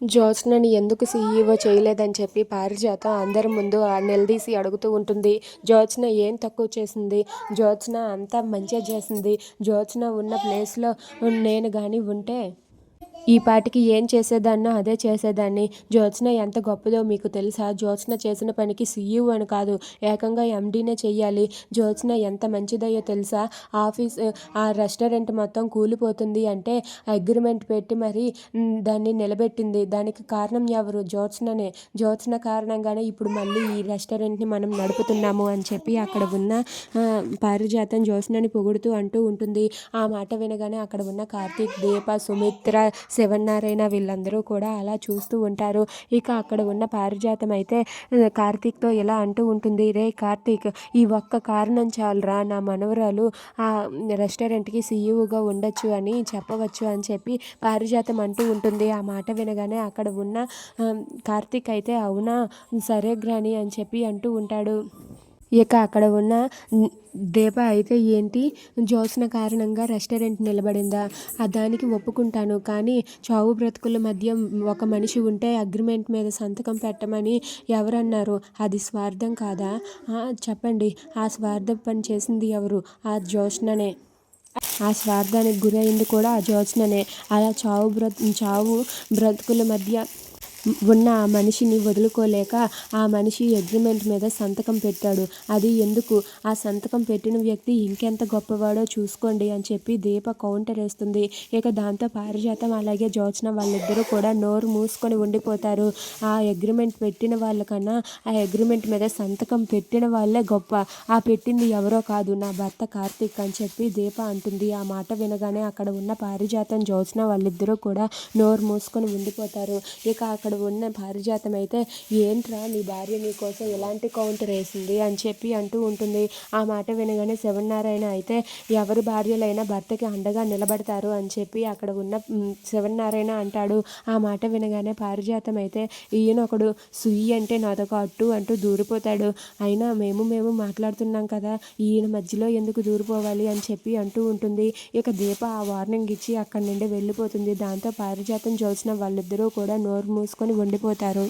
జ్యోత్స్నని ఎందుకు సీఈఓ చేయలేదని చెప్పి పారిజాతం అందరి ముందు నిలదీసి అడుగుతూ ఉంటుంది. జ్యోత్స్న ఏం తక్కువ చేసింది? జ్యోత్స్న అంతా మంచిగా చేసింది. జ్యోత్స్న ఉన్న ప్లేస్లో నేను కానీ ఉంటే ఈ పాటికి ఏం చేసేదాన్నో అదే చేసేదాన్ని. జ్యోత్స్న ఎంత గొప్పదో మీకు తెలుసా? జ్యోత్స్న చేసిన పనికి సీఈఓ అని కాదు ఏకంగా ఎండీనే చెయ్యాలి. జ్యోత్స్న ఎంత మంచిదయ్యో తెలుసా? ఆఫీస్ ఆ రెస్టారెంట్ మొత్తం కూలిపోతుంది అంటే అగ్రిమెంట్ పెట్టి మరి దాన్ని నిలబెట్టింది. దానికి కారణం ఎవరు? జ్యోత్స్ననే. జ్యోత్స్న కారణంగానే ఇప్పుడు మళ్ళీ ఈ రెస్టారెంట్ని మనం నడుపుతున్నాము అని చెప్పి అక్కడ ఉన్న పారిజాతం జ్యోత్స్నని పొగుడుతూ అంటూ ఉంటుంది. ఆ మాట వినగానే అక్కడ ఉన్న కార్తీక్ దీప సుమిత్ర శివనారాయణ వీళ్ళందరూ కూడా అలా చూస్తూ ఉంటారు. ఇక అక్కడ ఉన్న పారిజాతం అయితే కార్తీక్తో ఇలా అంటూ ఉంటుంది రే కార్తీక్ ఈ ఒక్క కారణం చాలురా నా మనవరాలు ఆ రెస్టారెంట్కి సీఈఓగా ఉండొచ్చు అని చెప్పవచ్చు అని చెప్పి పారిజాతం అంటూ ఉంటుంది. ఆ మాట వినగానే అక్కడ ఉన్న కార్తీక్ అయితే అవునా సరే గ్రాని అని చెప్పి అంటూ ఉంటాడు. ఇక అక్కడ ఉన్న దీప అయితే ఏంటి? జ్యోత్స్న కారణంగా రెస్టారెంట్ నిలబడిందా? దానికి ఒప్పుకుంటాను. కానీ చావు బ్రతుకుల మధ్య ఒక మనిషి ఉంటే అగ్రిమెంట్ మీద సంతకం పెట్టమని ఎవరన్నారు? అది స్వార్థం కాదా? చెప్పండి. ఆ స్వార్థం పని చేసింది ఎవరు? ఆ జ్యోత్స్ననే ఆ స్వార్థానికి గురైంది కూడా ఆ జ్యోత్స్ననే అలా చావు బ్రత చావు బ్రతుకుల మధ్య ఉన్న ఆ మనిషిని వదులుకోలేక ఆ మనిషి అగ్రిమెంట్ మీద సంతకం పెట్టాడు. అది ఎందుకు? ఆ సంతకం పెట్టిన వ్యక్తి ఇంకెంత గొప్పవాడో చూసుకోండి అని చెప్పి దీప కౌంటర్ వేస్తుంది. ఇక దాంతో పారిజాతం అలాగే జ్యోత్స్న వాళ్ళిద్దరూ కూడా నోరు మూసుకొని ఉండిపోతారు. ఆ అగ్రిమెంట్ పెట్టిన వాళ్ళకన్నా ఆ అగ్రిమెంట్ మీద సంతకం పెట్టిన వాళ్ళే గొప్ప. ఆ పెట్టింది ఎవరో కాదు నా భర్త కార్తీక్ అని చెప్పి దీప అంటుంది. ఆ మాట వినగానే అక్కడ ఉన్న పారిజాతం జ్యోత్స్న వాళ్ళిద్దరూ కూడా నోరు మూసుకొని ఉండిపోతారు. ఇక అక్కడ అక్కడ ఉన్న పారిజాతం అయితే ఏంట్రా నీ భార్య నీ కోసం ఎలాంటి కౌంటర్ వేసింది? అని చెప్పి అంటూ ఉంటుంది. ఆ మాట వినగానే శివనారాయణ అయితే ఎవరి భార్యలైనా భర్తకి అండగా నిలబడతారు అని చెప్పి అక్కడ ఉన్న శివనారాయణ అంటాడు. ఆ మాట వినగానే పారిజాతం అయితే ఈయన ఒకడు సుయ్యి అంటే నాదొక అట్టు అంటూ దూరిపోతాడు. అయినా మేము మేము మాట్లాడుతున్నాం కదా ఈయన మధ్యలో ఎందుకు దూరిపోవాలి? అని చెప్పి అంటూ ఉంటుంది. ఇక దీప ఆ వార్నింగ్ ఇచ్చి అక్కడి నుండి వెళ్ళిపోతుంది. దాంతో పారిజాతం చూసిన వాళ్ళిద్దరూ కూడా నోరు మూసుకొని ఉండిపోతారు